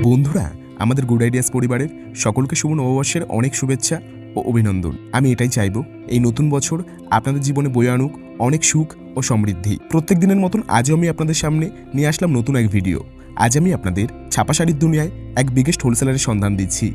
বন্ধুরা, আমাদের good ideas পরিবারের সকলকে শুভ নববর্ষের অনেক শুভেচ্ছা ও অভিনন্দন। আমি এটাই চাইব, এই নতুন বছর আপনাদের জীবনে বয়ে আনুক অনেক সুখ ও সমৃদ্ধি। প্রত্যেক দিনের মতন আজও আমি আপনাদের সামনে নিয়ে আসলাম নতুন এক ভিডিও আজ আমি আপনাদের ছাপা শাড়ির দুনিয়ায় এক বিগেস্ট হোলসেলারের সন্ধান দিচ্ছি।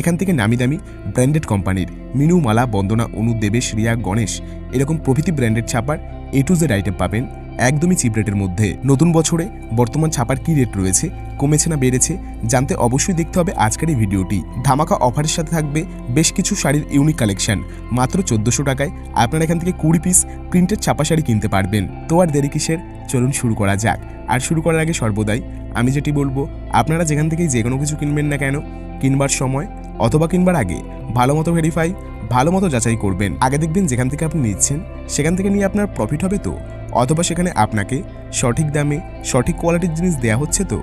এখান থেকে নামি দামি ব্র্যান্ডেড কোম্পানির মিনু, মালা, বন্দনা, অনু, দেবেশ, রিয়া, গণেশ, এরকম প্রভৃতি ব্র্যান্ডেড ছাপার এ টু জেড আইটেম পাবেন। একদমই চিপ রেটের মধ্যে। নতুন বছরে বর্তমান ছাপার কি রেট রয়েছে, কমেছে না বেড়েছে, জানতে অবশ্যই দেখতে হবে আজকের এই ভিডিওটি। ধামাকা অফারের সাথে থাকবে বেশ কিছু শাড়ির ইউনিক কালেকশন মাত্র চোদ্দোশো টাকায়। আপনারা এখান থেকে কুড়ি পিস প্রিন্টেড ছাপা শাড়ি কিনতে পারবেন। তো আর দেরি কিসের? চলুন শুরু করা যাক। আর শুরু করার আগে সর্বদাই আমি যেটি বলব, আপনারা যেখান থেকেই যে কোনো কিছু কিনবেন না কেন, কিনবার সময় অথবা কিনবার আগে ভালো মতো ভেরিফাই ভালো মতো যাচাই করবেন। আগে দেখবেন যেখান থেকে আপনি নিচ্ছেন, সেখান থেকে নিয়ে আপনার প্রফিট হবে তো। অথবা সেখানে আপনাকে সঠিক দামে সঠিক কোয়ালিটির জিনিস দেয়া হচ্ছে তো,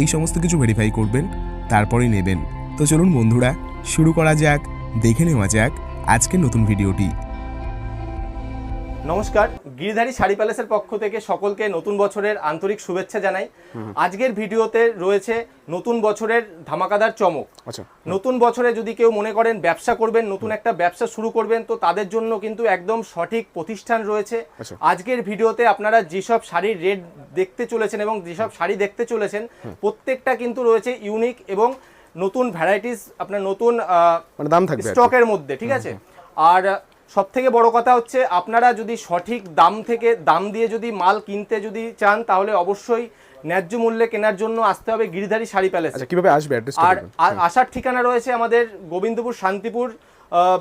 এই সমস্ত কিছু ভেরিফাই করবেন, তারপরেই নেবেন। তো চলুন বন্ধুরা, শুরু করা যাক, দেখে নেওয়া যাক আজকের নতুন ভিডিওটি নমস্কার গিরিধারী শাড়ি প্যালেসের পক্ষ থেকে সকলকে নতুন বছরের আন্তরিক শুভেচ্ছা জানাই। আজকের ভিডিওতে রয়েছে নতুন বছরের ধামাকাদার চমক। আচ্ছা। নতুন বছরে যদি কেউ মনে করেন ব্যবসা করবেন নতুন একটা ব্যবসা শুরু করবেন তো তাদের জন্য কিন্তু একদম সঠিক প্রতিষ্ঠান রয়েছে। আচ্ছা। আজকের ভিডিওতে আপনারা যেসব শাড়ির রেট দেখতে চলেছেন এবং যেসব শাড়ি দেখতে চলেছেন প্রত্যেকটা কিন্তু রয়েছে ইউনিক এবং নতুন ভ্যারাইটিস আপনার নতুন মানে দাম থাকবে স্টকের মধ্যে ঠিক আছে? আর সব থেকে বড় কথা হচ্ছে আপনারা যদি সঠিক দাম থেকে দাম দিয়ে যদি মাল কিনতে যদি চান তাহলে অবশ্যই ন্যায্য মূল্যে কেনার জন্য আসতে হবে গিরিধারী শাড়ি প্যালেস। আচ্ছা কীভাবে আসবে আর আসার ঠিকানা রয়েছে আমাদের গোবিন্দপুর শান্তিপুর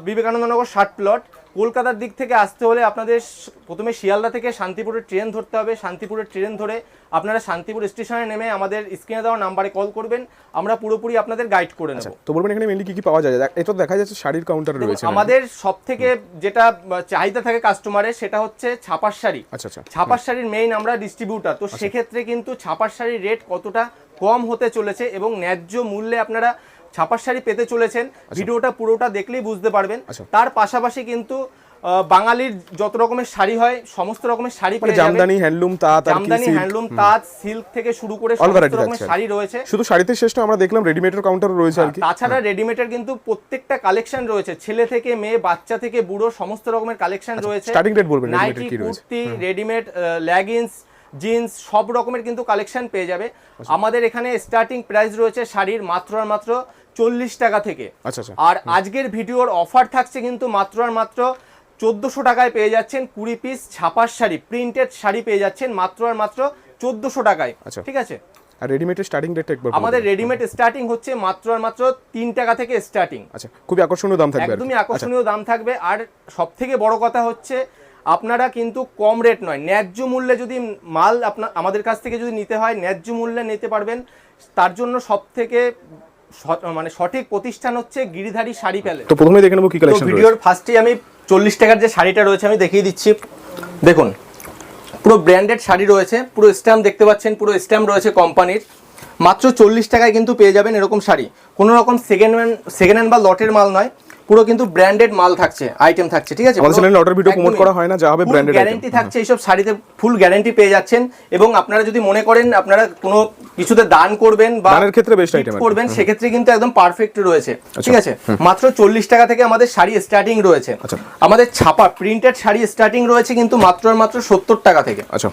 বিবেকানন্দনগর ষাট প্লট কলকাতার দিক থেকে আসতে হলে আপনাদের প্রথমে শিয়ালদা থেকে শান্তিপুরের ট্রেন ধরতে হবে। শান্তিপুরের ট্রেন ধরে আপনারা শান্তিপুর স্টেশনে নেমে আমাদের স্ক্রিনে দেওয়া নাম্বারে কল করবেন। আমরা পুরোপুরি আপনাদের গাইড করে নেব। আচ্ছা তো বলবেন এখানে মেনলি কি কি পাওয়া যায়? এটা তো দেখা যাচ্ছে শাড়ির কাউন্টার রয়েছে। আমাদের সব থেকে যেটা চাহিদা থাকে কাস্টমারের সেটা হচ্ছে ছাপার শাড়ি। আচ্ছা আচ্ছা। ছাপার শাড়ির মেইন আমরা ডিস্ট্রিবিউটার তো সেক্ষেত্রে কিন্তু ছাপার শাড়ির রেট কতটা কম হতে চলেছে এবং ন্যায্য মূল্যে আপনারা ছাপার শাড়ি পেতে চলেছেন। ভিডিওটা পুরোটা দেখলেই বুঝতে পারবেন। আচ্ছা। তার পাশাপাশি কিন্তু বাঙালির যত রকমের শাড়ি হয় সমস্ত রকমের শাড়ি মানে পেয়ে জামদানি হ্যান্ডলুম তাঁত জামদানি হ্যান্ডলুম তাঁত সিল্ক থেকে শুরু করে সমস্ত রকমের শাড়ি রয়েছে। শুধু শাড়িতে শেষ না আমরা দেখলাম রেডিমেডের কাউন্টার রয়েছে আর কি। তাছাড়া রেডিমেডের কিন্তু প্রত্যেকটা কালেকশন রয়েছে। ছেলে থেকে মেয়ে বাচ্চা থেকে বুড়ো সমস্ত রকমের কালেকশন রয়েছে। starting rate বলবেন রেডিমেডের কি রয়েছে? কুর্তি রেডিমেড লেগিংস জিন্স সব রকমের কিন্তু কালেকশন পেয়ে যাবে। আমাদের এখানে স্টার্টিং প্রাইস রয়েছে শাড়ির মাত্র আর মাত্র চল্লিশ টাকা থেকে। আচ্ছা আচ্ছা। আর আজকের ভিডিওর অফার থাকছে কিন্তু মাত্র আর মাত্র চোদ্দোশো টাকায় পেয়ে যাচ্ছেন কুড়ি পিস ছাপার শাড়ি প্রিন্টেড শাড়ি পেয়ে যাচ্ছেন মাত্র আর মাত্র চোদ্দোশো টাকায়। আচ্ছা। ঠিক আছে? আর স্টার্টিং একবার আমাদের রেডিমেড স্টার্টিং হচ্ছে মাত্র আর মাত্র তিন টাকা থেকে স্টার্টিং আচ্ছা খুবই আকর্ষণীয় দাম থাকবে একদমই আকর্ষণীয় দাম থাকবে। আর সব থেকে বড় কথা হচ্ছে আপনারা কিন্তু কম রেট নয়। ন্যায্য মূল্যে যদি মাল আপনার আমাদের কাছ থেকে যদি নিতে হয় ন্যায্য মূল্যে নিতে পারবেন। তার জন্য সব থেকে মানে সঠিক প্রতিষ্ঠান হচ্ছে গিরিধারী শাড়ি প্যালেস। তো প্রথমে দেখে নেব কি কালেকশন ভিডিওর ফার্স্টেই আমি চল্লিশ টাকার যে শাড়িটা রয়েছে আমি দেখিয়ে দিচ্ছি। দেখুন পুরো ব্র্যান্ডেড শাড়ি রয়েছে পুরো স্ট্যাম্প দেখতে পাচ্ছেন পুরো স্ট্যাম্প রয়েছে কোম্পানির মাত্র চল্লিশ টাকায় কিন্তু পেয়ে যাবেন এরকম শাড়ি। কোনো রকম সেকেন্ড হ্যান্ড সেকেন্ড হ্যান্ড বা লটের মাল নয়। পুরো কিন্তু ব্র্যান্ডেড মাল থাকছে আইটেম থাকছে ঠিক আছে? আমাদের order video promote করা হয় না, যা হবে item। গ্যারান্টি থাকছে এইসব শাড়িতে ফুল গ্যারান্টি পেয়ে যাচ্ছেন এবং আপনারা যদি মনে করেন আপনারা কোনো কিছুতে দান করবেন বা দানের ক্ষেত্রে আর কি। করবেন সেক্ষেত্রে কিন্তু একদম পারফেক্ট রয়েছে ঠিক আচ্ছা। আছে মাত্র চল্লিশ টাকা থেকে আমাদের শাড়ি স্টার্টিং রয়েছে। আচ্ছা। আমাদের ছাপা প্রিন্টেড শাড়ি স্টার্টিং রয়েছে কিন্তু মাত্র মাত্র সত্তর টাকা থেকে। আচ্ছা।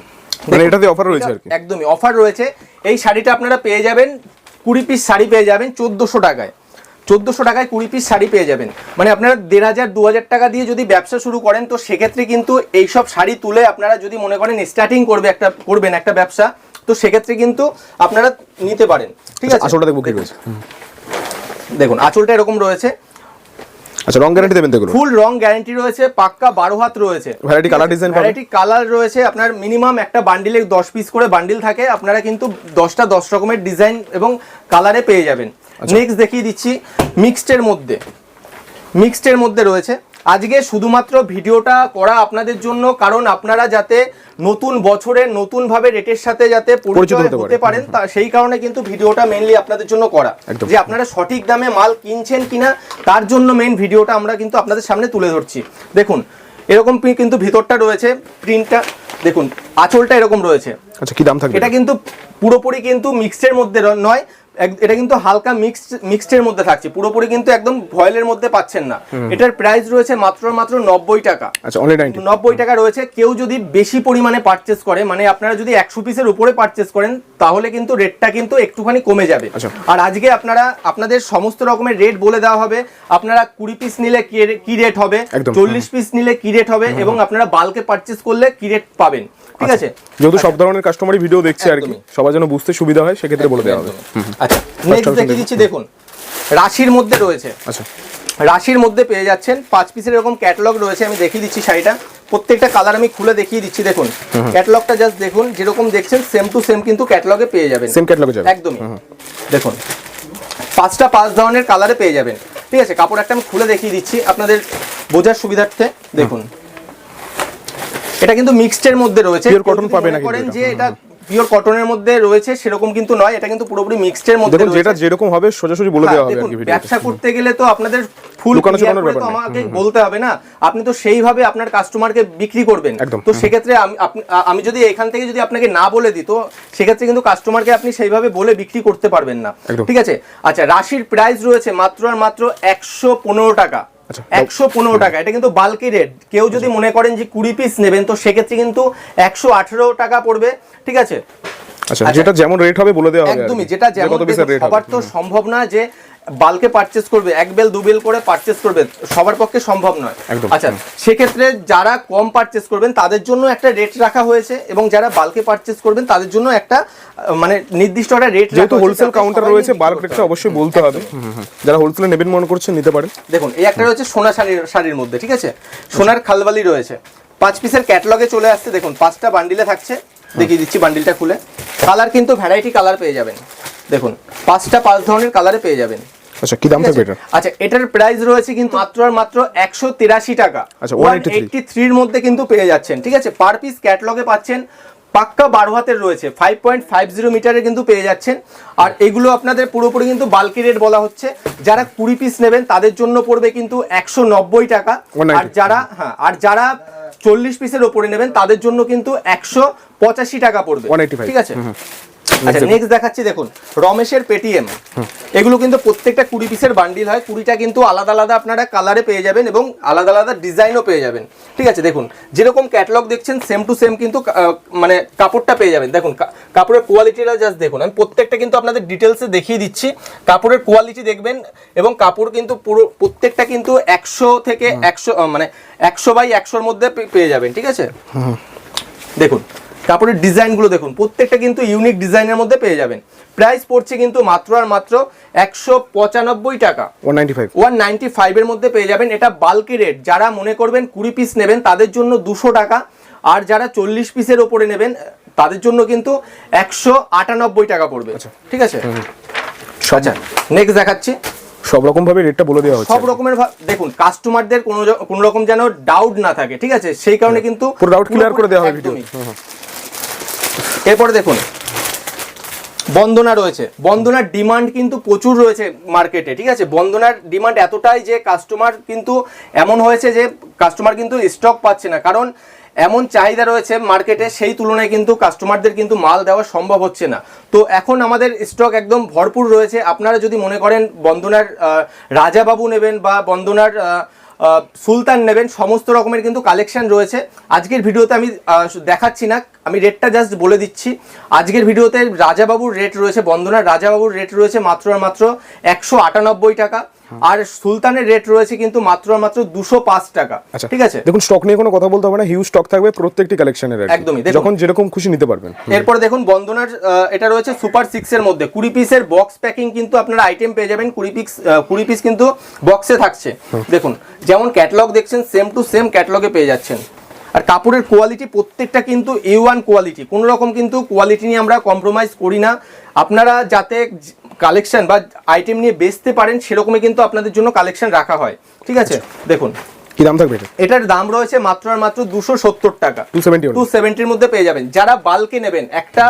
মানে এটাতে অফার রয়েছে আর কি। একদমই অফার রয়েছে। এই শাড়িটা আপনারা পেয়ে যাবেন কুড়ি পিস শাড়ি পেয়ে যাবেন চোদ্দোশো টাকায়। চোদ্দোশো টাকায় কুড়ি পিস শাড়ি পেয়ে যাবেন। মানে আপনারা দেড় হাজার দু হাজার টাকা দিয়ে যদি ব্যবসা শুরু করেন তো সেক্ষেত্রে কিন্তু এইসব শাড়ি তুলে আপনারা যদি মনে করেন স্টার্টিং করবে একটা করবেন একটা ব্যবসা তো সেক্ষেত্রে কিন্তু আপনারা নিতে পারেন। ঠিক আছে? আঁচলটা দেখব কি রয়েছে। দেখুন আঁচলটা এরকম রয়েছে। আচ্ছা রং গ্যারান্টি দেবেন এগুলো? ফুল রং গ্যারান্টি রয়েছে পাক্কা বারো হাত রয়েছে। Variety colour design variety colour রয়েছে আপনার মিনিমাম একটা বান্ডিলে দশ পিস করে বান্ডিল থাকে আপনারা কিন্তু দশটা দশ রকমের ডিজাইন এবং কালারে পেয়ে যাবেন। আচ্ছা। নেক্সট দেখিয়ে দিচ্ছি মিক্সডের মধ্যে। মিক্সডের মধ্যে রয়েছে আজকে শুধুমাত্র ভিডিওটা করা আপনাদের জন্য কারণ আপনারা যাতে নতুন বছরে নতুন ভাবে রেটের সাথে যাতে পরিচয় হতে পারেন তা সেই কারণে কিন্তু ভিডিওটা মেনলি আপনাদের জন্য করা। যে আপনারা সঠিক দামে মাল কিনছেন কিনা তার জন্য মেন ভিডিওটা আমরা কিন্তু আপনাদের সামনে তুলে ধরছি। দেখুন এরকম কিন্তু ভিতরটা রয়েছে প্রিন্টটা দেখুন আঁচলটা এরকম রয়েছে। আচ্ছা কি দাম থাকবে এটা কিন্তু পুরোপুরি কিন্তু মিক্সের মধ্যে নয় এটা কিন্তু হালকা মিক্সড মিক্সডের মধ্যে থাকছে। পুরোপুরি কিন্তু একদম ভয়েলের মধ্যে পাচ্ছেন না। এটার প্রাইস রয়েছে মাত্র মাত্র নব্বই টাকা। আচ্ছা নব্বই টাকা রয়েছে। কেউ যদি বেশি পরিমাণে পারচেস করে মানে আপনারা যদি একশো পিসের উপরে পারচেস করেন তাহলে কিন্তু রেটটা কিন্তু একটুখানি কমে যাবে। আচ্ছা। আর আজকে আপনারা আপনাদের সমস্ত রকমের রেট বলে দেওয়া হবে। আপনারা কুড়ি পিস নিলে কি রেট হবে? চল্লিশ পিস নিলে কি রেট হবে? এবং আপনারা বাল্কে পারচেস করলে কি রেট পাবেন? ঠিক আছে? যেহেতু সব ধরনের কাস্টমারই ভিডিও দেখছে আর কি সবার যেন বুঝতে সুবিধা হয় সেক্ষেত্রে বলে দেওয়া হবে। আচ্ছা নেক্সট দেখিয়ে দিচ্ছি দেখুন। রাশির মধ্যে রয়েছে। আচ্ছা। রাশির মধ্যে পেয়ে যাচ্ছেন পাঁচ পিসের এরকম ক্যাটালগ রয়েছে আমি দেখিয়ে দিচ্ছি শাড়িটা। প্রত্যেকটা কালার আমি খুলে দেখিয়ে দিচ্ছি দেখুন। ক্যাটালগটা জাস্ট দেখুন যেরকম দেখছেন সেম টু সেম কিন্তু ক্যাটালগে পেয়ে যাবেন। সেম ক্যাটলগে যাবে একদমই। দেখুন পাঁচটা পাঁচ ধরনের কালারে পেয়ে যাবেন। ঠিক আছে কাপড় একটা আমি খুলে দেখিয়ে দিচ্ছি আপনাদের বোঝার সুবিধার্থে। দেখুন এটা কিন্তু মিক্সডের মধ্যে রয়েছে। কেউ cotton পাবে না করেন। যে এটা পিওর কটনের মধ্যে রয়েছে সেরকম কিন্তু নয় এটা কিন্তু পুরোপুরি মিক্সডের মধ্যে দেখুন যেটা যেরকম হবে সোজাসুজি বলে হ্যাঁ, দেওয়া হবে আর ব্যবসা করতে গেলে তো আপনাদের ফুল তো আমাকে বলতে হবে না। আপনি তো সেইভাবে আপনার কাস্টমারকে বিক্রি করবেন। তো সেক্ষেত্রে আমি আমি যদি এখান থেকে যদি আপনাকে না বলে দিই তো সেক্ষেত্রে কিন্তু কাস্টমারকে আপনি সেইভাবে বলে বিক্রি করতে পারবেন না। ঠিক আছে? আচ্ছা রাশির প্রাইস রয়েছে মাত্র আর মাত্র একশো পনেরো টাকা। একশো পনেরো টাকা এটা কিন্তু বাল্কি রেট কেউ যদি মনে করেন যে কুড়ি পিস নেবেন তো সেক্ষেত্রে কিন্তু একশো আঠেরো টাকা পড়বে ঠিক আছে? আচ্ছা আচ্ছা। যেটা যেমন রেট হবে বলে দেওয়া হবে একদমই যেটা যেমন সবার তো সম্ভব না যে বাল্কে পারচেস করবে এক বেল দু বেল করে পারচেস করবে সবার পক্ষে সম্ভব নয়। আচ্ছা সেক্ষেত্রে যারা কম পারচেস করবেন তাদের জন্য একটা রেট রাখা হয়েছে এবং যারা বাল্কে পারচেস করবেন তাদের জন্য একটা মানে নির্দিষ্ট একটা রেট যেহেতু হোলসেল কাউন্টার রয়েছে বাল্ক রেটটা অবশ্যই বলতে হবে। যারা হোলসেলে নেবেন মনে করছেন নিতে পারেন। দেখুন এই একটা রয়েছে সোনা শাড়ির শাড়ির মধ্যে ঠিক আছে? সোনার খালবালি রয়েছে। পাঁচ পিসের ক্যাটলগে চলে আসছে দেখুন পাঁচটা বান্ডিলে থাকছে। দেখিয়ে দিচ্ছি বান্ডিলটা খুলে। কালার কিন্তু ভ্যারাইটি কালার পেয়ে যাবেন। দেখুন পাঁচটা পাঁচ ধরনের কালারে পেয়ে যাবেন। আচ্ছা কি দাম ঠিক থাকবে এটা? আচ্ছা এটার প্রাইস রয়েছে কিন্তু মাত্র আর মাত্র একশো তিরাশি টাকা। আচ্ছা, 183 এইটটি থ্রির মধ্যে কিন্তু পেয়ে যাচ্ছেন ঠিক আছে? পার পিস ক্যাটলগে পাচ্ছেন পাক্কা বারো হাতের রয়েছে ফাইভ পয়েন্ট ফাইভ জিরো মিটারে কিন্তু পেয়ে যাচ্ছেন। আর এগুলো আপনাদের পুরোপুরি কিন্তু বাল্কি রেট বলা হচ্ছে। যারা কুড়ি পিস নেবেন তাদের জন্য পড়বে কিন্তু একশো নব্বই টাকা। আর যারা হ্যাঁ আর যারা চল্লিশ পিসের ওপরে নেবেন তাদের জন্য কিন্তু একশো পঁচাশি টাকা পড়বে। ঠিক আছে? আচ্ছা নেক্সট দেখাচ্ছি দেখুন রমেশের পেটিএম এগুলো কিন্তু প্রত্যেকটা কুড়ি পিসের বান্ডিল হয়। কুড়িটা কিন্তু আলাদা আলাদা আপনারা কালারে পেয়ে যাবেন এবং আলাদা আলাদা ডিজাইনও পেয়ে যাবেন। ঠিক আছে দেখুন যেরকম ক্যাটালগ দেখছেন সেম টু সেম কিন্তু মানে কাপড়টা পেয়ে যাবেন। দেখুন কাপড়ের কোয়ালিটিটা জাস্ট দেখুন। আমি প্রত্যেকটা কিন্তু আপনাদের ডিটেলসে দেখিয়ে দিচ্ছি। কাপড়ের কোয়ালিটি দেখবেন এবং কাপড় কিন্তু পুরো প্রত্যেকটা কিন্তু একশো থেকে একশো মানে একশো বাই একশোর মধ্যে পেয়ে যাবেন। ঠিক আছে? দেখুন কাপড়ের ডিজাইনগুলো দেখুন প্রত্যেকটা কিন্তু ইউনিক ডিজাইনের মধ্যে পেয়ে যাবেন। প্রাইস পড়ছে কিন্তু মাত্র আর মাত্র একশো পঁচানব্বই টাকা। One ninety five. One ninety ফাইভের মধ্যে পেয়ে যাবেন। এটা বাল্কি রেট যারা মনে করবেন কুড়ি পিস নেবেন তাদের জন্য দুশো টাকা। আর যারা চল্লিশ পিসের ওপরে নেবেন তাদের জন্য কিন্তু একশো আটানব্বই টাকা পড়বে। ঠিক আছে? আচ্ছা নেক্সট দেখাচ্ছি। সব রকম ভাবে রেটটা বলে দেওয়া হচ্ছে। সব রকমের দেখুন কাস্টমারদের কোনো কোনো রকম যেন ডাউট না থাকে ঠিক আছে? সেই কারণে কিন্তু পুরো doubt clear করে দেওয়া হয় একদমই। এরপরে দেখুন, বন্দনা রয়েছে। বন্দনার ডিমান্ড কিন্তু প্রচুর রয়েছে মার্কেটে ঠিক আছে? বন্দনার ডিমান্ড এতটাই যে কাস্টমার কিন্তু এমন হয়েছে যে কাস্টমার কিন্তু স্টক পাচ্ছে না। কারণ এমন চাহিদা রয়েছে মার্কেটে সেই তুলনায় কিন্তু কাস্টমারদের কিন্তু মাল দেওয়া সম্ভব হচ্ছে না। তো এখন আমাদের স্টক একদম ভরপুর রয়েছে। আপনারা যদি মনে করেন বন্দনার রাজাবাবু নেবেন বা বন্দনার সুলতান নেবেন, সমস্ত রকমের কিন্তু কালেকশান রয়েছে। আজকের ভিডিওতে আমি দেখাচ্ছি না, আমি রেটটা জাস্ট বলে দিচ্ছি। আজকের ভিডিওতে রাজাবাবুর রেট রয়েছে, বন্দনার রাজাবাবুর রেট রয়েছে মাত্র মাত্র একশো আটানব্বই টাকা। আর সুলতানের রেট রয়েছে কিন্তু মাত্র মাত্র দুশো পাঁচ টাকা। আচ্ছা ঠিক আছে? দেখুন স্টক নিয়ে কোনো কথা বলতে হবে না হিউজ স্টক থাকবে প্রত্যেকটি কালেকশনের একদমই। যখন যেরকম খুশি নিতে পারবেন। এরপর দেখুন বন্দনার এটা রয়েছে সুপার সিক্স এর মধ্যে। কুড়ি পিসের বক্স প্যাকিং কিন্তু আপনারা আইটেম পেয়ে যাবেন। কুড়ি পিস কুড়ি পিস কিন্তু বক্সে থাকছে। দেখুন যেমন ক্যাটালগ দেখছেন সেম টু সেম ক্যাটালগে পেয়ে যাচ্ছেন। আর কাপড়ের কোয়ালিটি প্রত্যেকটা কিন্তু এ ওয়ান কোয়ালিটি কোনো রকম কিন্তু কোয়ালিটি নিয়ে আমরা কম্প্রোমাইজ করি না। আপনারা যাতে কালেকশন বা আইটেম নিয়ে বেচতে পারেন সেরকমই কিন্তু আপনাদের জন্য কালেকশন রাখা হয়। ঠিক আছে? দেখুন। কি দাম থাকবে এটার দাম রয়েছে মাত্র আর মাত্র দুশো সত্তর টাকা। 270 টু সেভেন্টির মধ্যে পেয়ে যাবেন। যারা বাল্কে নেবেন একটা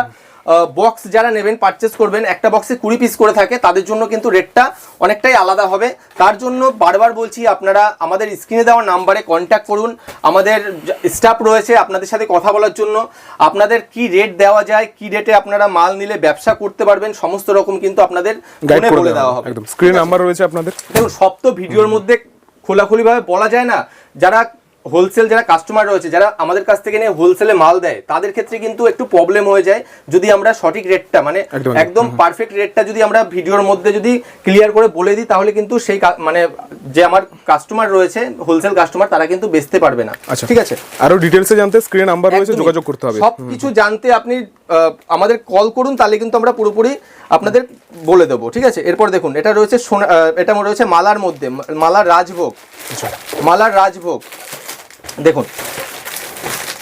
বক্স যারা নেবেন পারচেস করবেন একটা বক্সে কুড়ি পিস করে থাকে তাদের জন্য কিন্তু রেটটা অনেকটাই আলাদা হবে। তার জন্য বারবার বলছি আপনারা আমাদের স্ক্রিনে দেওয়া নাম্বারে কন্ট্যাক্ট করুন। আমাদের স্টাফ রয়েছে আপনাদের সাথে কথা বলার জন্য। আপনাদের কি রেট দেওয়া যায় কি রেটে আপনারা মাল নিলে ব্যবসা করতে পারবেন সমস্ত রকম কিন্তু আপনাদের ফোনে বলে দেওয়া হবে। হবে। একদম। স্ক্রিন নাম্বার রয়েছে আপনাদের। দেখুন সব তো ভিডিওর মধ্যে খোলাখুলিভাবে বলা যায় না। যারা হোলসেল যারা কাস্টমার রয়েছে যারা আমাদের কাছ থেকে নিয়ে হোলসেলে মাল দেয় তাদের ক্ষেত্রে কিন্তু একটু প্রবলেম হয়ে যায় যদি আমরা সঠিক রেটটা মানে একদম, পারফেক্ট রেটটা যদি আমরা ভিডিওর মধ্যে যদি ক্লিয়ার করে বলে দিই তাহলে কিন্তু সেই মানে যে আমার কাস্টমার রয়েছে হোলসেল কাস্টমার তারা কিন্তু বেচতে পারবে না। আচ্ছা। ঠিক আছে? আরও ডিটেলসে জানতে স্ক্রিন নাম্বার রয়েছে যোগাযোগ করতে হবে। সবকিছু জানতে আপনি আমাদের কল করুন তাহলে কিন্তু আমরা পুরোপুরি আপনাদের বলে দেবো ঠিক আছে? এরপর দেখুন এটা রয়েছে সোনা এটা রয়েছে মালার মধ্যে মালার রাজভোগ। আচ্ছা। মালার রাজভোগ। দেখুন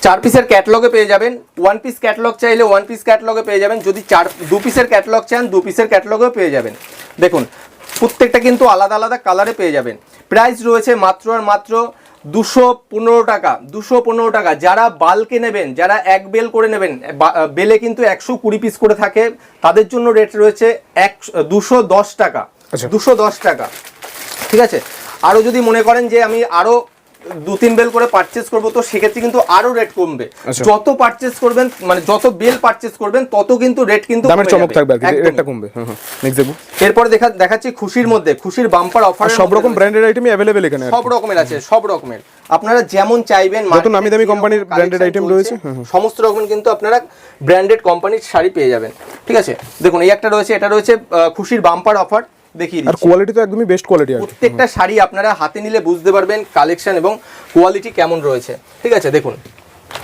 চার পিসের ক্যাটলগে পেয়ে যাবেন। ওয়ান পিস ক্যাটলগ চাইলে ওয়ান পিস ক্যাটলগে পেয়ে যাবেন। যদি চার দু পিসের ক্যাটলগ চান দু পিসের ক্যাটলগেও পেয়ে যাবেন। দেখুন প্রত্যেকটা কিন্তু আলাদা আলাদা কালারে পেয়ে যাবেন। প্রাইস রয়েছে মাত্র আর মাত্র দুশো পনেরো টাকা দুশো পনেরো টাকা। যারা বালকে নেবেন যারা এক বেল করে নেবেন বেলে কিন্তু একশো কুড়ি পিস করে থাকে তাদের জন্য রেট রয়েছে এক দুশো দশ টাকা। আচ্ছা। দুশো দশ টাকা। ঠিক আছে? আরও যদি মনে করেন যে আমি আরও দু তিন বেল করে পারচেস করব তো সেক্ষেত্রে কিন্তু আরও রেট কমবে। আচ্ছা। যত পারচেস করবেন মানে যত বেল পারচেস করবেন তত কিন্তু রেট কিন্তু দামের চমক থাকবে। রেটটা কমবে। নেক্সট এরপর দেখা দেখাচ্ছি খুশির মধ্যে খুশির বাম্পার অফার সব রকম ব্র্যান্ডেড আইটেমই অ্যাভেলেবেল এখানে সব রকমের আছে সব রকমের। আপনারা যেমন চাইবেন যত নামি দামি কোম্পানির item চলছে, রয়েছে। সমস্ত রকম কিন্তু আপনারা ব্র্যান্ডেড কোম্পানির শাড়ি পেয়ে যাবেন। ঠিক আছে? দেখুন এই একটা রয়েছে এটা রয়েছে খুশির বাম্পার অফার দেখিয়ে আর কোয়ালিটি তো একদমই বেস্ট কোয়ালিটি প্রত্যেকটা শাড়ি আপনারা হাতে নিলে বুঝতে পারবেন কালেকশন এবং কোয়ালিটি কেমন রয়েছে। ঠিক আছে দেখুন।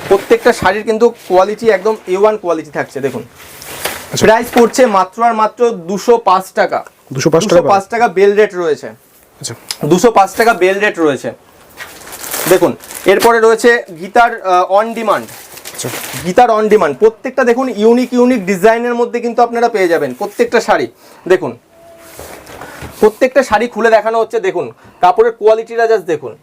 প্রত্যেকটা শাড়ির কিন্তু কোয়ালিটি একদম এ ওয়ান কোয়ালিটি থাকছে দেখুন। আচ্ছা। প্রাইস পড়ছে মাত্র আর মাত্র দুশো পাঁচ টাকা। 205 দুশো টাকা। পাঁচ টাকা বেল রেট রয়েছে। আচ্ছা। দুশো পাঁচ টাকা বেল রেট রয়েছে। দেখুন এরপরে রয়েছে গীতার অন ডিমান্ড আচ্ছা। গীতার অন ডিমান্ড প্রত্যেকটা দেখুন ইউনিক ইউনিক ডিজাইনের মধ্যে কিন্তু আপনারা পেয়ে যাবেন প্রত্যেকটা শাড়ি। দেখুন প্রত্যেকটা শাড়ি খুলে দেখানো হচ্ছে দেখুন। কাপড়ের কোয়ালিটিটা জাস্ট দেখুন।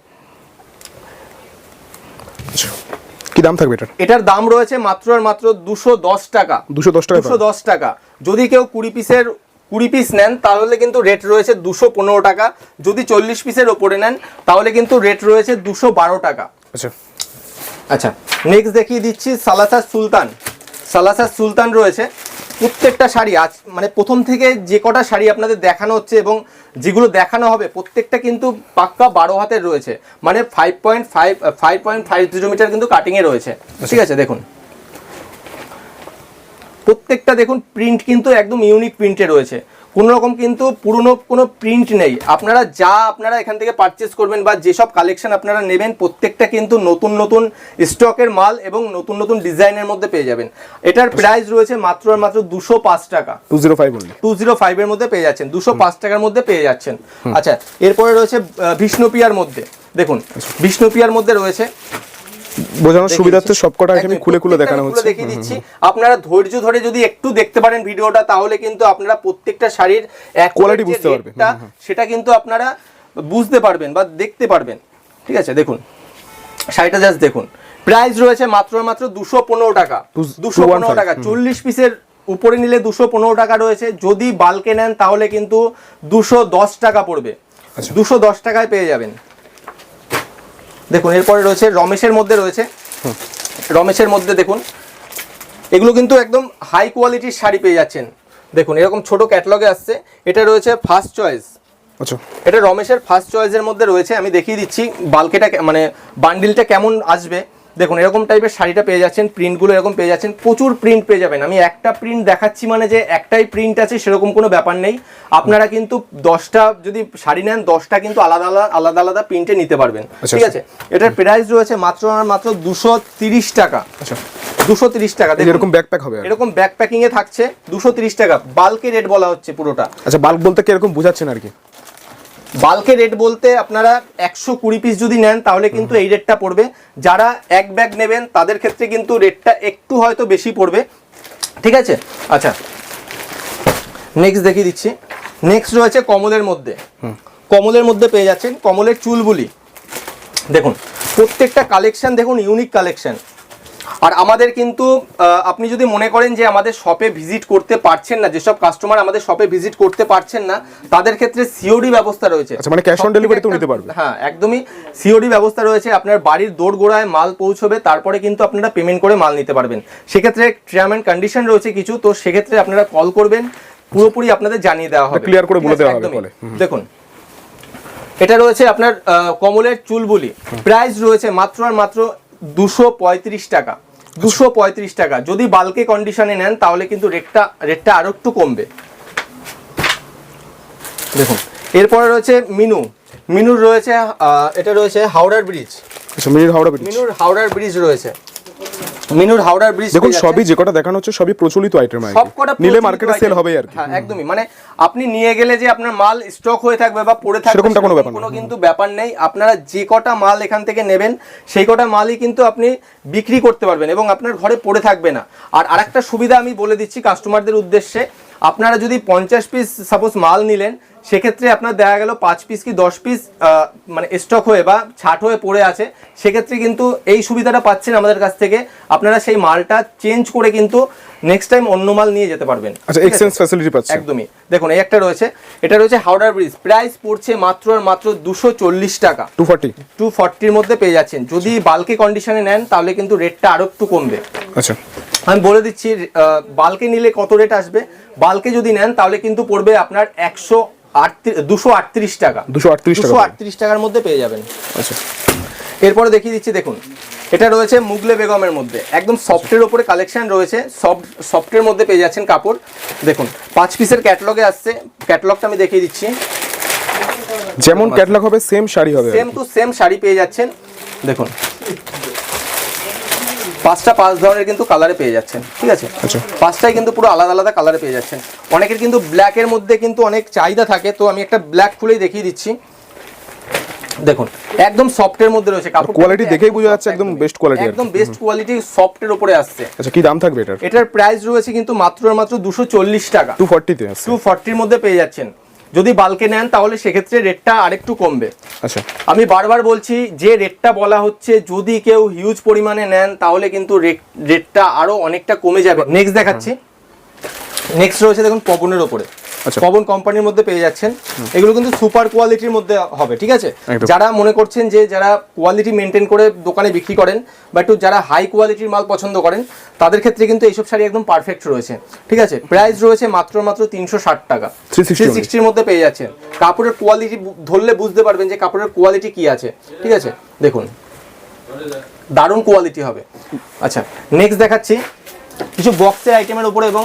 কি দাম থাকবে এটার? এটার দাম রয়েছে মাত্র আর মাত্র দুশো দশ টাকা। দুশো দশ টাকা দুশো দশ টাকা। যদি কেউ কুড়ি পিসের কুড়ি পিস নেন তাহলে কিন্তু রেট রয়েছে দুশো পনেরো টাকা। যদি চল্লিশ পিসের ওপরে নেন তাহলে কিন্তু রেট রয়েছে দুশো বারো টাকা। আচ্ছা। আচ্ছা নেক্সট দেখিয়ে দিচ্ছি সালাসার সুলতান। সালাসার সুলতান রয়েছে। প্রত্যেকটা শাড়ি আজ মানে প্রথম থেকে যে কটা শাড়ি আপনাদের দেখানো হচ্ছে এবং যেগুলো দেখানো হবে প্রত্যেকটা কিন্তু পাক্কা বারো হাতের রয়েছে। মানে five point five five point five kilometre metre কিন্তু কাটিংয়ে রয়েছে। ঠিক আছে দেখুন। প্রত্যেকটা দেখুন প্রিন্ট কিন্তু একদম ইউনিক প্রিন্টে রয়েছে। কোনো রকম কিন্তু পুরনো কোনো প্রিন্ট নেই। আপনারা যা আপনারা এখান থেকে পারচেস করবেন বা যেসব কালেকশন আপনারা নেবেন প্রত্যেকটা কিন্তু নতুন নতুন স্টকের মাল এবং নতুন নতুন ডিজাইনের মধ্যে পেয়ে যাবেন। এটার প্রাইস রয়েছে মাত্র আর মাত্র দুশো পাঁচ টাকা। Two zero five two zero ফাইভের মধ্যে পেয়ে যাচ্ছেন দুশো পাঁচ টাকার মধ্যে পেয়ে যাচ্ছেন। আচ্ছা এরপরে রয়েছে বিষ্ণুপিয়ার মধ্যে। দেখুন বিষ্ণুপিয়ার মধ্যে রয়েছে বোঝানোর সুবিধার্থে দেখিয়ে সব কটা দিচ্ছি। খুলে খুলে দেখানো হচ্ছে। দেখিয়ে দিচ্ছি। আপনারা ধৈর্য ধরে যদি একটু দেখতে পারেন ভিডিওটা তাহলে কিন্তু আপনারা প্রত্যেকটা শাড়ির Quality বুঝতে পারবেন। সেটা কিন্তু আপনারা বুঝতে পারবেন বা দেখতে পারবেন। ঠিক আছে দেখুন। শাড়িটা জাস্ট দেখুন। প্রাইস রয়েছে মাত্র মাত্র দুশো পনেরো টাকা। দুশো 215 পনেরো টাকা। চল্লিশ পিসের উপরে নিলে দুশো পনেরো টাকা রয়েছে। যদি বালকে নেন তাহলে কিন্তু দুশো দশ টাকা পড়বে। আচ্ছা। দুশো দশ টাকায় পেয়ে যাবেন। দেখুন এরপরে রয়েছে রমেশের মধ্যে রয়েছে। রমেশের মধ্যে দেখুন এগুলো কিন্তু একদম হাই কোয়ালিটির শাড়ি পেয়ে যাচ্ছেন। দেখুন এরকম ছোট ক্যাটলগে আসছে। এটা রয়েছে ফার্স্ট চয়েস আচ্ছা। এটা রমেশের ফার্স্ট চয়েসের মধ্যে রয়েছে। আমি দেখিয়ে দিচ্ছি বালকেটা মানে বান্ডিলটা কেমন আসবে। দেখুন এরকম টাইপের শাড়িটা পেয়ে যাচ্ছেন প্রিন্টগুলো এরকম পেয়ে যাচ্ছেন প্রচুর প্রিন্ট পেয়ে যাবেন। আমি একটা প্রিন্ট দেখাচ্ছি মানে যে একটাই প্রিন্ট আছে সেরকম কোনো ব্যাপার নেই। আপনারা কিন্তু দশটা যদি শাড়ি নেন দশটা কিন্তু আলাদা আলাদা আলাদা আলাদা প্রিন্টে নিতে পারবেন। আচ্ছা, ঠিক আছে? এটার প্রাইস রয়েছে মাত্র আর মাত্র দুশো তিরিশ টাকা। আচ্ছা। দুশো তিরিশ টাকা এরকম ব্যাকপ্যাক হবে। এরকম ব্যাকপ্যাকিং এ থাকছে দুশো তিরিশ টাকা। বাল্কে রেট বলা হচ্ছে পুরোটা। আচ্ছা বাল্ক বলতে কি এরকম বোঝাচ্ছেন আর কি? বাল্কে রেট বলতে আপনারা একশো কুড়ি পিস যদি নেন তাহলে কিন্তু এই রেটটা পড়বে। যারা এক ব্যাগ নেবেন তাদের ক্ষেত্রে কিন্তু রেটটা একটু হয়তো বেশি পড়বে। ঠিক আছে? আচ্ছা। নেক্সট দেখিয়ে দিচ্ছি। নেক্সট রয়েছে কমলের মধ্যে। কমলের মধ্যে পেয়ে যাচ্ছেন কমলের চুলবুলি দেখুন প্রত্যেকটা কালেকশন দেখুন ইউনিক কালেকশন আর আমাদের কিন্তু আপনি যদি মনে করেন যে আমাদের শপে ভিজিট করতে পারছেন না যেসব কাস্টমার আমাদের শপে ভিজিট করতে পারছেন না তাদের ক্ষেত্রে সিওডি ব্যবস্থা রয়েছে। আচ্ছা, মানে সবথেকে delivery তেও একটা- নিতে পারবে? হ্যাঁ একদমই সিওডি ব্যবস্থা রয়েছে আপনার বাড়ির দৌড় গোড়ায় মাল পৌঁছবে তারপরে কিন্তু আপনারা পেমেন্ট করে মাল নিতে পারবেন। সেক্ষেত্রে টার্ম অ্যান্ড কন্ডিশন রয়েছে কিছু তো সেক্ষেত্রে আপনারা কল করবেন পুরোপুরি আপনাদের জানিয়ে দেওয়া হবে। ক্লিয়ার করে বলে দেওয়া হবে দেখুন এটা রয়েছে আপনার কমলের চুলবুলি। প্রাইস রয়েছে মাত্র আর মাত্র দুশো টাকা। দুশো টাকা। যদি বালকে কন্ডিশনে নেন তাহলে কিন্তু রেটটা রেটটা আরও একটু কমবে। দেখুন এরপরে রয়েছে মিনু। মিনুর রয়েছে এটা রয়েছে হাওড়ার ব্রিজ মিনুর হাওড়া ব্রিজ মিনুর হাওড়ার ব্রিজ রয়েছে। মিনুর হাওড়ার ব্রিজ দেখুন সবই যে কটা দেখানো হচ্ছে সবই প্রচলিত আইটেম সব কটা নিলে মার্কেটে সেল হবে আর কি। হ্যাঁ একদমই। মানে আপনি নিয়ে গেলে যে আপনার মাল স্টক হয়ে থাকবে বা পড়ে থাকবে সেরকমটা কোনো ব্যাপার। কোনো কিন্তু ব্যাপার নেই। আপনারা যে কটা মাল এখান থেকে নেবেন সেই কটা মালই কিন্তু আপনি বিক্রি করতে পারবেন এবং আপনার ঘরে পড়ে থাকবে না। আর আরেকটা সুবিধা আমি বলে দিচ্ছি কাস্টমারদের উদ্দেশ্যে। আপনারা যদি পঞ্চাশ পিস সাপোজ মাল নিলেন সেক্ষেত্রে আপনার দেখা গেল পাঁচ পিস কি দশ পিস মানে স্টক হয়ে বা ছাট হয়ে পড়ে আছে সেক্ষেত্রে কিন্তু এই সুবিধাটা পাচ্ছেন আমাদের কাছ থেকে। আপনারা সেই মালটা চেঞ্জ করে কিন্তু নেক্সট টাইম অন্য মাল নিয়ে যেতে পারবেন। আচ্ছা এক্সচেঞ্জ ফ্যাসিলিটি একদমই। দেখুন এই একটা রয়েছে এটা রয়েছে হাওড়ার ব্রিজ প্রাইস পড়ছে মাত্র আর মাত্র দুশো চল্লিশ টাকা। টু ফর্টি টু ফর্টির মধ্যে পেয়ে যাচ্ছেন। যদি বাল্কে কন্ডিশনে নেন তাহলে কিন্তু রেটটা আরও একটু কমবে। আচ্ছা। আমি বলে দিচ্ছি বাল্কে নিলে কত রেট আসবে? বাল্কে যদি নেন তাহলে কিন্তু পড়বে আপনার একশো দুশো আটত্রিশ টাকা। 238 টাকা দুশো আটত্রিশ টাকার মধ্যে পেয়ে যাবেন। আচ্ছা। এরপরে দেখিয়ে দিচ্ছি দেখুন এটা রয়েছে মুগলে বেগমের মধ্যে। একদম সফটের ওপরে কালেকশন রয়েছে সফট সফটের মধ্যে পেয়ে যাচ্ছেন কাপড়। দেখুন পাঁচ পিসের ক্যাটলগে আসছে ক্যাটলগটা আমি দেখিয়ে দিচ্ছি। যেমন ক্যাটলগ হবে সেম শাড়ি হবে সেম টু সেম শাড়ি পেয়ে যাচ্ছেন। দেখুন পাঁচটা পাঁচ ধরনের কিন্তু কালারে পেয়ে যাচ্ছেন ঠিক আছে? আচ্ছা। পাঁচটাই কিন্তু পুরো আলাদা আলাদা কালারে পেয়ে যাচ্ছেন। অনেকের কিন্তু ব্ল্যাকের মধ্যে কিন্তু অনেক চাহিদা থাকে তো আমি একটা ব্ল্যাক খুলেই দেখিয়ে দিচ্ছি। দেখুন একদম সফটের মধ্যে রয়েছে কাপড় কোয়ালিটি দেখেই বোঝা যাচ্ছে একদম বেস্ট কোয়ালিটি একদম বেস্ট কোয়ালিটি সফটের উপরে আসছে। আচ্ছা কি দাম থাকবে এটার? এটার প্রাইস রয়েছে কিন্তু মাত্র মাত্র দুশো চল্লিশ টাকা। টু ফর্টিতে আছে টু ফর্টির মধ্যে পেয়ে যাচ্ছেন। যদি বালকে নেন তাহলে সেক্ষেত্রে রেটটা আরেকটু কমবে। আচ্ছা। আমি বারবার বলছি যে রেটটা বলা হচ্ছে যদি কেউ হিউজ পরিমাণে নেন তাহলে কিন্তু রেট রেটটা আরও অনেকটা কমে যাবে। নেক্সট দেখাচ্ছি। নেক্সট রয়েছে দেখুন পবনের ওপরে। পবন কোম্পানির মধ্যে পেয়ে যাচ্ছেন। এগুলো কিন্তু সুপার কোয়ালিটির মধ্যে হবে ঠিক আছে? যারা মনে করছেন যে যারা কোয়ালিটি মেনটেন করে দোকানে বিক্রি করেন বা একটু যারা হাই কোয়ালিটির মাল পছন্দ করেন তাদের ক্ষেত্রে কিন্তু এইসব শাড়ি একদম পারফেক্ট রয়েছে ঠিক আছে? প্রাইস রয়েছে মাত্র মাত্র তিনশো ষাট টাকা। 360 থ্রি সিক্সটির মধ্যে পেয়ে যাচ্ছেন। কাপড়ের কোয়ালিটি ধরলে বুঝতে পারবেন যে কাপড়ের কোয়ালিটি কি আছে ঠিক আছে? দেখুন। দারুণ কোয়ালিটি হবে। আচ্ছা নেক্সট দেখাচ্ছি। কিছু বক্সের আইটেমের উপরে এবং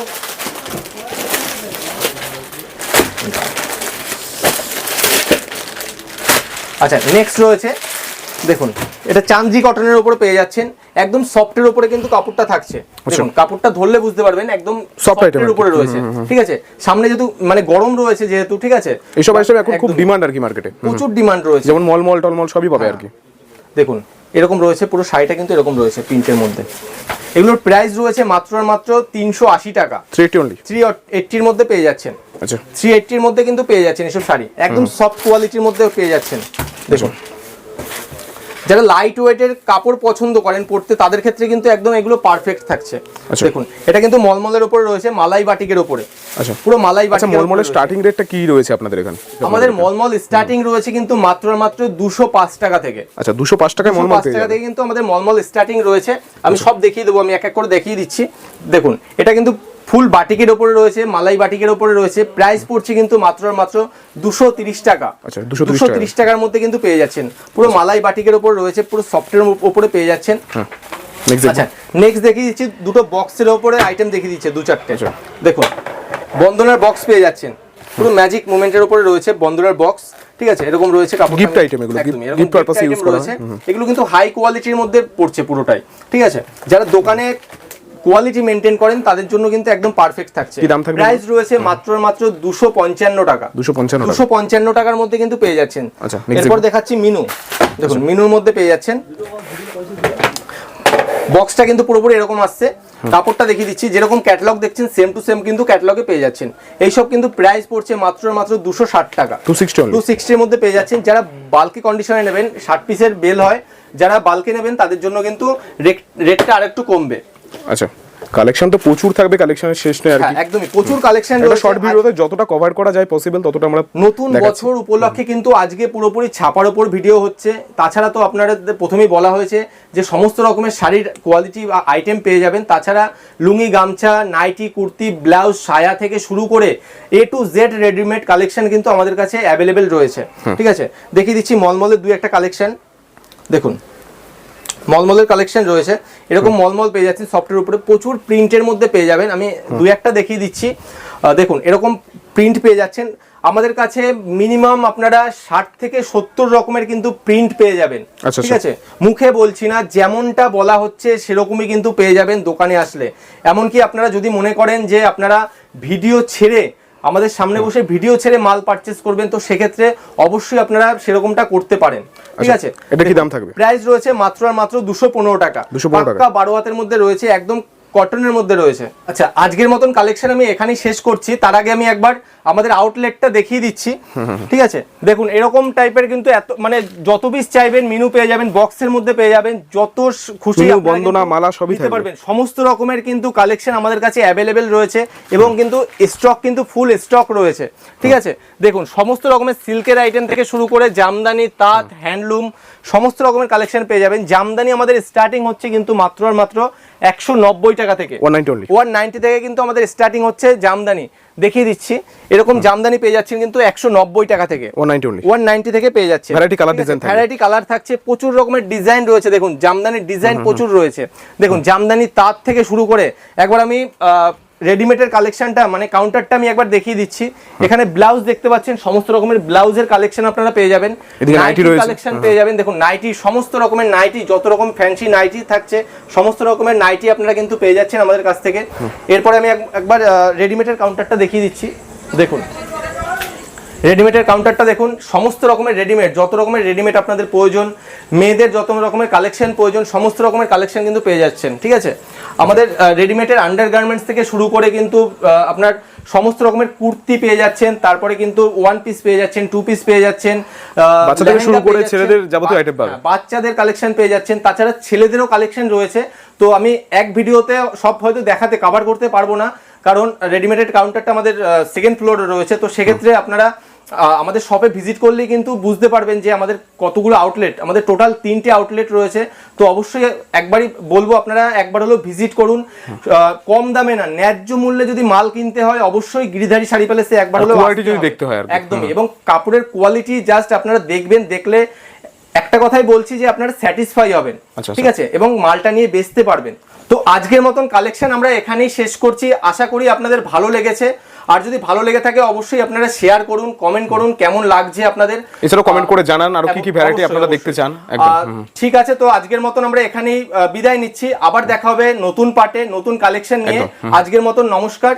আচ্ছা নেক্সট রয়েছে দেখুন এটা চান্দ্রি কটনের উপরে পেয়ে যাচ্ছেন একদম সফটের উপরে কিন্তু কাপড়টা থাকছে। দেখুন কাপড়টা ধরলে বুঝতে পারবেন একদম আচ্ছা। সফটের উপরে রয়েছে। ঠিক আছে? সামনে যেহেতু মানে গরম রয়েছে যেহেতু ঠিক আছে? এইসব আইটেম এখন খুব ডিমান্ড আর কি মার্কেটে প্রচুর ডিমান্ড রয়েছে। যেমন মল মল টলমল সবই পাবে আর কি। দেখুন এরকম রয়েছে পুরো শাড়িটা কিন্তু এরকম রয়েছে প্রিন্টের মধ্যে। এগুলোর প্রাইস রয়েছে মাত্র আর মাত্র তিনশো আশি টাকা। থ্রি এইটি অনলি থ্রি এইটটির মধ্যে পেয়ে যাচ্ছেন। আচ্ছা। থ্রি এইটটির মধ্যে কিন্তু পেয়ে যাচ্ছেন এসব শাড়ি। একদম সফট কোয়ালিটির মধ্যে পেয়ে যাচ্ছেন। দেখুন। যারা লাইট ওয়েটের কাপড় পছন্দ করেন পড়তে তাদের ক্ষেত্রে কিন্তু একদম এগুলো পারফেক্ট থাকছে। আচ্ছা। দেখুন এটা কিন্তু মলমলের উপরে রয়েছে মালাই বাটিকের উপরে। আচ্ছা। পুরো মালাই আচ্ছা বাটিকের মলমলের স্টার্টিং রেটটা কি রয়েছে আপনাদের এখানে? আমাদের মলমল স্টার্টিং রয়েছে কিন্তু মাত্র মাত্র দুশো পাঁচ টাকা থেকে। আচ্ছা দুশো পাঁচ টাকায় মলমল পাঁচ পেয়ে টাকা থেকে কিন্তু আমাদের মলমল স্টার্টিং রয়েছে। আমি সব দেখিয়ে দেবো আমি এক এক করে দেখিয়ে দিচ্ছি। দেখুন এটা কিন্তু ফুল বাটিকের ওপরে রয়েছে মালাই বাটিকের ওপরে রয়েছে। প্রাইস পড়ছে কিন্তু মাত্র মাত্র দুশো তিরিশ টাকা। আচ্ছা, 230 দুশো তিরিশ টাকার মধ্যে কিন্তু পেয়ে যাচ্ছেন। পুরো মালাই বাটিকের ওপর রয়েছে পুরো সফটের ওপরে পেয়ে যাচ্ছেন। হ্যাঁ নেক্সট আচ্ছা নেক্সট দেখিয়ে দিচ্ছি দুটো বক্সের ওপরে আইটেম দেখিয়ে দিচ্ছে দু চারটে। আচ্ছা। দেখুন বন্ধনার বক্স পেয়ে যাচ্ছেন। পুরো ম্যাজিক মুভমেন্টের উপরে রয়েছে বন্ধনার বক্স ঠিক আছে? এরকম রয়েছে কাপড় Gift item এগুলো, করা। এগুলো কিন্তু হাই কোয়ালিটির মধ্যে পড়ছে পুরোটাই ঠিক আছে? যারা দোকানে কোয়ালিটি মেনটেন করেন তাদের জন্য কিন্তু একদম পারফেক্ট থাকছে? প্রাইস রয়েছে মাত্র মাত্র দুশো পঞ্চান্ন টাকা। দুশো পঞ্চান্ন দুশো পঞ্চান্ন টাকার মধ্যে কিন্তু পেয়ে যাচ্ছেন। আচ্ছা, এরপর দেখাচ্ছি মিনু। দেখুন মিনুর মধ্যে পেয়ে যাচ্ছেন। বক্সটা কিন্তু পুরোপুরি এরকম আসছে। কাপড়টা দেখিয়ে দিচ্ছি যেরকম ক্যাটালগ দেখছেন সেম টু সেম কিন্তু ক্যাটালগে পেয়ে যাচ্ছেন। এইসব কিন্তু প্রাইস পড়ছে মাত্র মাত্র দুশো ষাট টাকা। 260 only? টু সিক্সটির মধ্যে পেয়ে যাচ্ছেন। যারা বাল্কি কন্ডিশনে নেবেন ষাট পিসের বেল হয় যারা বাল্কে নেবেন তাদের জন্য কিন্তু রেটটা আরেকটু কমবে। আচ্ছা কালেকশন তো প্রচুর থাকবে কালেকশনের শেষ নেই আর হ্যাঁ কি। একদমই প্রচুর কালেকশন একটা শর্ট ভিডিওতে যতটা কভার করা যায় পসিবল ততটা আমরা নতুন বছর উপলক্ষে কিন্তু আজকে পুরোপুরি ছাপার ওপর ভিডিও হচ্ছে। তাছাড়া তো আপনারা প্রথমেই বলা হয়েছে যে সমস্ত রকমের শাড়ির কোয়ালিটি বা আইটেম পেয়ে যাবেন। তাছাড়া লুঙ্গি গামছা নাইটি কুর্তি ব্লাউজ সায়া থেকে শুরু করে A to Z readymade collection কিন্তু আমাদের কাছে অ্যাভেলেবেল রয়েছে। ঠিক আছে? দেখিয়ে দিচ্ছি মলমলের দুই একটা কালেকশন দেখুন। মলমলের কালেকশন রয়েছে। এরকম মলমল পেয়ে যাচ্ছেন সফটের উপরে। প্রচুর প্রিন্টের মধ্যে পেয়ে যাবেন। আমি দু একটা দেখিয়ে দিচ্ছি। দেখুন এরকম প্রিন্ট পেয়ে যাচ্ছেন। আমাদের কাছে মিনিমাম আপনারা ষাট থেকে সত্তর রকমের কিন্তু প্রিন্ট পেয়ে যাবেন। আচ্ছা, ঠিক আচ্ছা। আছে? মুখে বলছি না যেমনটা বলা হচ্ছে সেরকমই কিন্তু পেয়ে যাবেন দোকানে আসলে। এমনকি আপনারা যদি মনে করেন যে আপনারা ভিডিও ছেড়ে আমাদের সামনে বসে ভিডিও ছেড়ে মাল পারচেস করবেন তো সেক্ষেত্রে অবশ্যই আপনারা সেরকমটা করতে পারেন। ঠিক আচ্ছা, আছে? এটা কি দাম থাকবে? প্রাইস রয়েছে মাত্র আর মাত্র দুশো পনেরো টাকা। 215 টাকা। বারো হাতের মধ্যে রয়েছে একদম কটনের মধ্যে রয়েছে। আচ্ছা আজকের মতন কালেকশন আমি এখানেই শেষ করছি। তার আগে আমি একবার আমাদের আউটলেটটা দেখিয়ে দিচ্ছি। ঠিক আছে? দেখুন এরকম টাইপের কিন্তু এত মানে যত পিস চাইবেন মেনু পেয়ে যাবেন বক্সের মধ্যে পেয়ে যাবেন যত খুশি বন্দনা, মালা সবই নিতে পারবেন। সমস্ত রকমের কিন্তু কালেকশন আমাদের কাছে অ্যাভেলেবেল রয়েছে এবং কিন্তু স্টক কিন্তু ফুল স্টক রয়েছে। ঠিক আছে? দেখুন সমস্ত রকমের সিল্কের আইটেম থেকে শুরু করে জামদানি তাঁত হ্যান্ডলুম সমস্ত রকমের কালেকশন পেয়ে যাবেন। জামদানি আমাদের স্টার্টিং হচ্ছে কিন্তু মাত্র আর মাত্র একশো নব্বই টাকা থেকে। ওয়ান নাইনটি থেকে কিন্তু আমাদের স্টার্টিং হচ্ছে জামদানি। দেখিয়ে দিচ্ছি। এরকম জামদানি পেয়ে যাচ্ছেন কিন্তু একশো নব্বই টাকা থেকে। ওয়ান নাইনটি থেকে পেয়ে যাচ্ছে ভ্যারাইটি কালার ভ্যারাইটি কালার থাকছে প্রচুর রকমের ডিজাইন রয়েছে দেখুন জামদানির ডিজাইন প্রচুর রয়েছে। দেখুন জামদানি তাঁত থেকে শুরু করে একবার আমি রেডিমেডের কালেকশনটা মানে কাউন্টারটা আমি একবার দেখিয়ে দিচ্ছি। এখানে ব্লাউজ দেখতে পাচ্ছেন সমস্ত রকমের ব্লাউজের কালেকশন আপনারা পেয়ে যাবেন। নাইটি কালেকশন পেয়ে যাবেন। দেখুন নাইটি সমস্ত রকমের নাইটি যত রকম ফ্যান্সি নাইটি থাকছে সমস্ত রকমের নাইটি আপনারা কিন্তু পেয়ে যাচ্ছেন আমাদের কাছ থেকে। এরপরে আমি এক- একবার রেডিমেডের কাউন্টারটা দেখিয়ে দিচ্ছি। দেখুন। রেডিমেডের কাউন্টারটা দেখুন সমস্ত রকমের রেডিমেড যত রকমের রেডিমেড আপনাদের প্রয়োজন মেয়েদের যত রকমের কালেকশন প্রয়োজন সমস্ত রকমের কালেকশন কিন্তু পেয়ে যাচ্ছেন ঠিক আছে আমাদের রেডিমেডের আন্ডার গার্মেন্টস থেকে শুরু করে কিন্তু আপনার সমস্ত রকমের কুর্তি পেয়ে যাচ্ছেন তারপরে কিন্তু ওয়ান পিস পেয়ে যাচ্ছেন টু পিস পেয়ে যাচ্ছেন আহ, শুরু করে ছেলেদের যাবতীয় বা- item পাবে। হ্যাঁ, বাচ্চাদের কালেকশন পেয়ে যাচ্ছেন তাছাড়া ছেলেদেরও কালেকশন রয়েছে তো আমি এক ভিডিওতে সব হয়তো দেখাতে কভার করতে পারব না কারণ রেডিমেডেড কাউন্টারটা আমাদের সেকেন্ড ফ্লোরে রয়েছে তো সেক্ষেত্রে আপনারা আমাদের শপে ভিজিট করলেই কিন্তু বুঝতে পারবেন যে আমাদের কতগুলো আউটলেট আমাদের টোটাল তিনটে আউটলেট রয়েছে। তো অবশ্যই একবারই বলব আপনারা একবার হলো ভিজিট করুন। কম দামে না ন্যায্য মূল্যে যদি মাল কিনতে হয় অবশ্যই গিরিধারী শাড়ি প্যালেসে একবার হলো যদি দেখতে হয় একদমই এবং কাপড়ের কোয়ালিটি জাস্ট আপনারা দেখবেন দেখলে একটা কথাই বলছি যে আপনারা স্যাটিসফাই হবেন। আচ্ছা, ঠিক আছে? এবং মালটা নিয়ে বেচতে পারবেন। তো আজকের মতন কালেকশন আমরা এখানেই শেষ করছি। আশা করি আপনাদের ভালো লেগেছে। আর যদি ভালো লেগে থাকে অবশ্যই আপনারা শেয়ার করুন কমেন্ট করুন কেমন লাগছে আপনাদের? এছাড়াও কমেন্ট করে জানান আর কি কি ভ্যারাইটি আপনারা দেখতে চান, ঠিক আছে তো আজকের মতন আমরা এখানেই বিদায় নিচ্ছি। আবার দেখা হবে নতুন পার্টে নতুন কালেকশন নিয়ে। আজকের মতন নমস্কার।